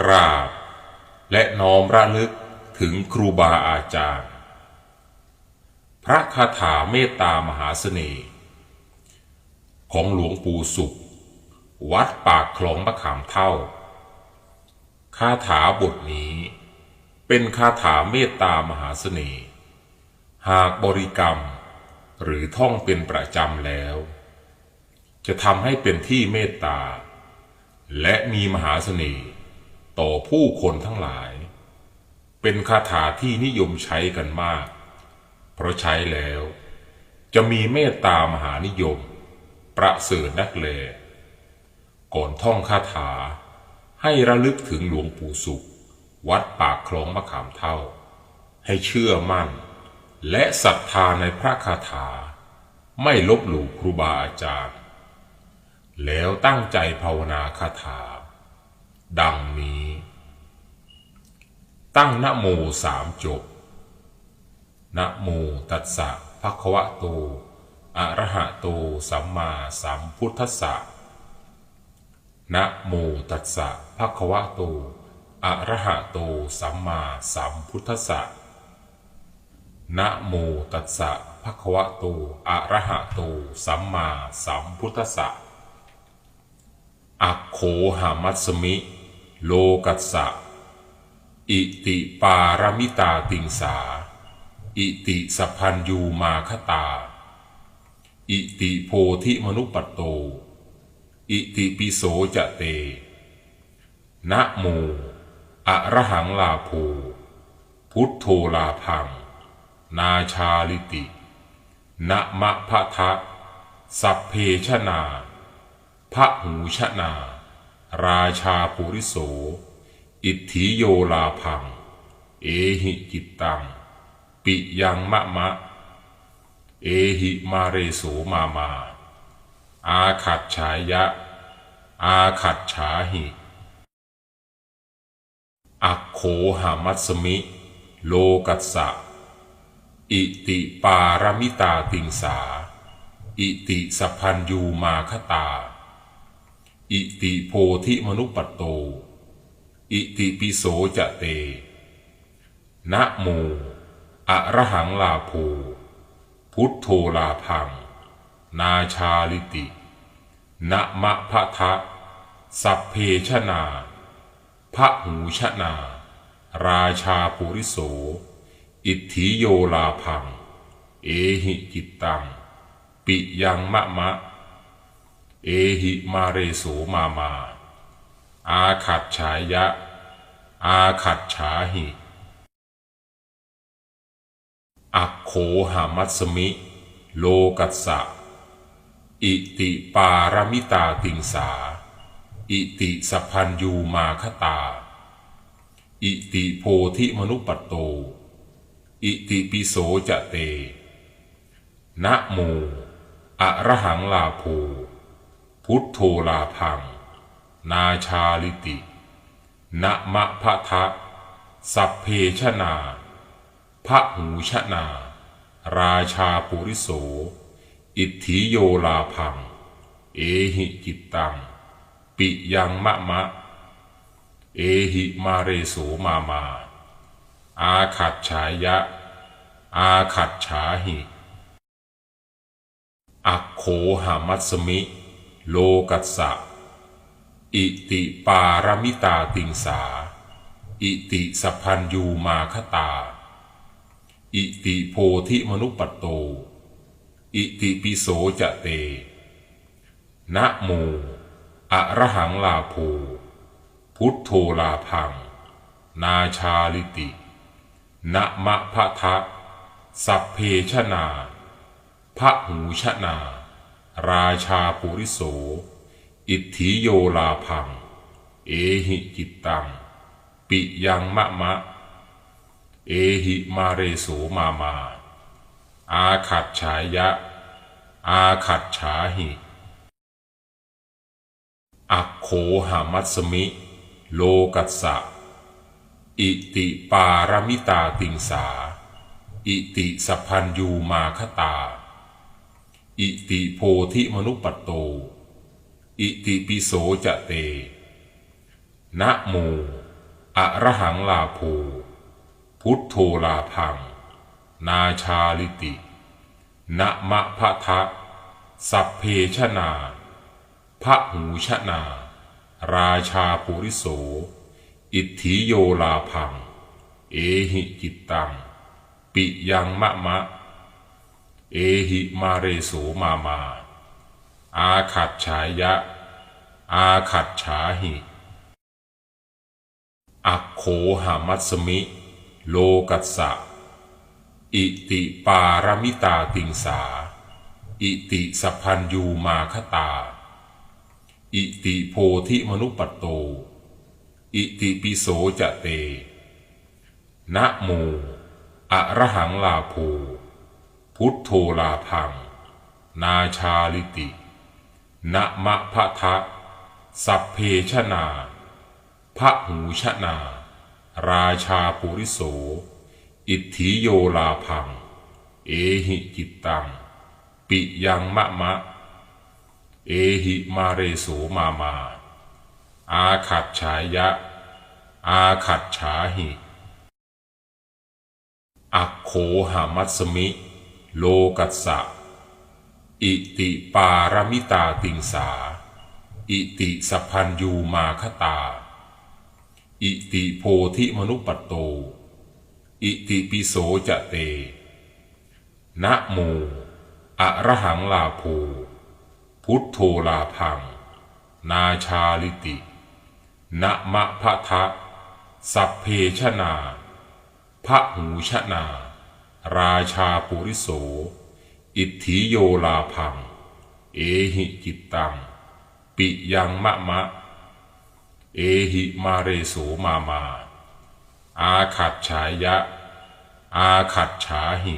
กราบ และน้อมระลึกถึงครูบาอาจารย์ พระคาถาเมตตามหาเสน่ห์ของหลวงปู่สุข วัดปากคลองมะขามเท่า คาถาบทนี้ เป็นคาถาเมตตามหาเสน่ห์ หากบริกรรม หรือท่องเป็นประจำแล้ว จะทำให้เป็นที่เมตตา และมีมหาเสน่ห์ ต่อผู้คนทั้งหลาย เป็นคาถาที่นิยมใช้กันมาก เพราะใช้แล้ว จะมีเมตตามหานิยม ประเสริฐนักแลก่อนท่องคาถา ให้ระลึกถึงหลวงปู่สุข วัดปากคลองมะขามเท่า ให้เชื่อมั่น และศรัทธาในพระคาถา ไม่ลบหลู่ครูบาอาจารย์ แล้วตั้งใจภาวนาคาถา ดังนี้ ตั้งนโมสามจบนะโมตัสสะภะคะวะโต อะระหะโต สัมมาสัมพุทธัสสะนะโมตัสสะภะคะวะโต อะระหะโต สัมมาสัมพุทธัสสะนะโมตัสสะภะคะวะโต อะระหะโต สัมมาสัมพุทธัสสะอักโขหามัสมิ โลกัสสะ อิติปารมิตาติงสา อิติสัพพัญยูมาคตา อิติโพธิมนุปัตโต อิติปิโสจะเต นะโมอะระหังลาโภพุทโธลาพัง นาชาลิตินะมะพะทะสัพเพชนาพระหูชนา ราชาปุริโส อิทธิโยลาพัง เอหิจิตตัง ปิยังมะมะ เอหิมาเรโสมามา อาขัดฉายะ อาขัดฉาหิอักโขหามัสสมิ โลกัสสะ อิติปารมิตาติงสา อิติสัพพัญยูมาคตา อิติโพธิมนุปปัตโต อิติปิโสจะเต นะโมอะระหังลาโภพุทโธลาพัง นาชาลิตินะมะพะทะสัพเพชนาพระหูชนา ราชาปุริโส อิทธิโยลาพัง เอหิจิตตัง ปิยังมะมะ เอหิมาเรโสมามา อาขัดฉายะ อาขัดฉาหิอักโขหามัสสมิ โลกัสสะ อิติปารมิตาติงสา อิติสัพพัญยูมาคตา อิติโพธิมนุปัตโต อิติปิโสจะเต นะโมอะระหังลาโภ พุทโธลาพัง นาชาลิตินะมะพะทะ สัพเพชนาพระหูชนา ราชาปุริโส อิทธิโยลาพัง เอหิจิตตัง ปิยังมะมะ เอหิมาเรโสมามา อาขัดฉายะ อาขัดฉาหิ อักโขหามัสมิ โลกัสสะ อิติปารมิตาติงสา อิติสัพพัญยูมาคตา อิติโพธิมนุปปัตโต อิติปิโสจะเต นะโมอะระหังลาโภพุทโธลาพัง นาชาลิตินะมะพะทะสัพเพชนาพระหูชนา ราชาปุริโส อิทธิโยลาพัง เอหิจิตตัง ปิยังมะมะ เอหิมาเรโสมามา อาขัดฉายะ อาขัดฉาหิอักโขหามัสมิ โลกัสสะ อิติปารมิตาติงสา อิติสัพพัญยูมาคตา อิติโพธิมนุปัตโต อิติปิโสจะเต นะโมอะระหังลาโภพุทโธลาพัง นาชาลิติ นะมะพะทะ สัพเพชนาพระหูชนา ราชาปุริโส อิทธิโยลาพัง เอหิจิตตัง ปิยังมะมะ เอหิมาเรโสมามา อาขัดฉายะ อาขัดฉาหิอักโขหามัสมิ โลกัสสะ อิติปารมิตาติงสา อิติสัพพัญยูมาคตา อิติโพธิมนุปัตโต อิติปิโสจะเต นะโมอะระหังลาโภ พุทโธลาพัง นาชาลิตินะมะพะทะ สัพเพชนาพระหูชนา ราชาปุริโส อิทธิโยลาพัง เอหิจิตตัง ปิยังมะมะ เอหิมาเรโสมามา อาขัดฉายะ อาขัดฉาหิ อักโขหามัสมิ โลกัสสะ อิติปารมิตาติงสา อิติสัพพัญยูมาคตา อิติโพธิมนุปัตโต อิติปิโสจะเต นะโมอะระหังลาโภพุทโธลาพัง นาชาลิตินะมะพะทะ สัพเพชนาพระหูชนา ราชาปุริโส อิทธิโยลาพัง เอหิจิตตัง ปิยังมะมะ เอหิมาเรโสมามา อาขัดฉายะ อาขัดฉาหิ